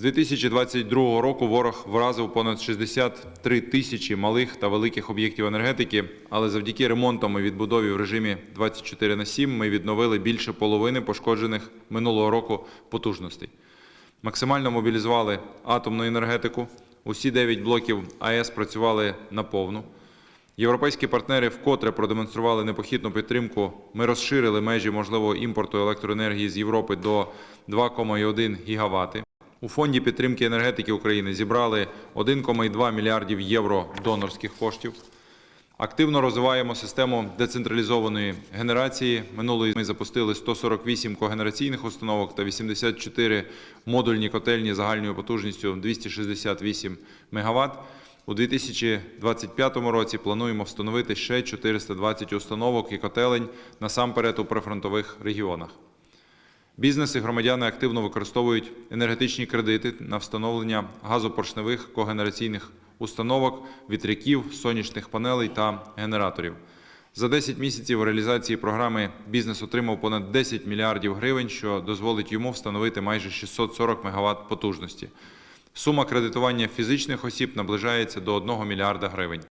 З 2022 року ворог вразив понад 63 тисячі малих та великих об'єктів енергетики, але завдяки ремонтам і відбудові в режимі 24 на 7 ми відновили більше половини пошкоджених минулого року потужностей. Максимально мобілізували атомну енергетику. Усі 9 блоків АЕС працювали наповну. Європейські партнери вкотре продемонстрували непохитну підтримку. Ми розширили межі можливого імпорту електроенергії з Європи до 2,1 гігавати. У фонді підтримки енергетики України зібрали 1,2 мільярдів євро донорських коштів. Активно розвиваємо систему децентралізованої генерації. Минулої ми запустили 148 когенераційних установок та 84 модульні котельні загальною потужністю 268 МВт. У 2025 році плануємо встановити ще 420 установок і котелень насамперед у прифронтових регіонах. Бізнес і громадяни активно використовують енергетичні кредити на встановлення газопоршневих когенераційних установок, вітряків, сонячних панелей та генераторів. За 10 місяців реалізації програми бізнес отримав понад 10 мільярдів гривень, що дозволить йому встановити майже 640 МВт потужності. Сума кредитування фізичних осіб наближається до 1 мільярда гривень.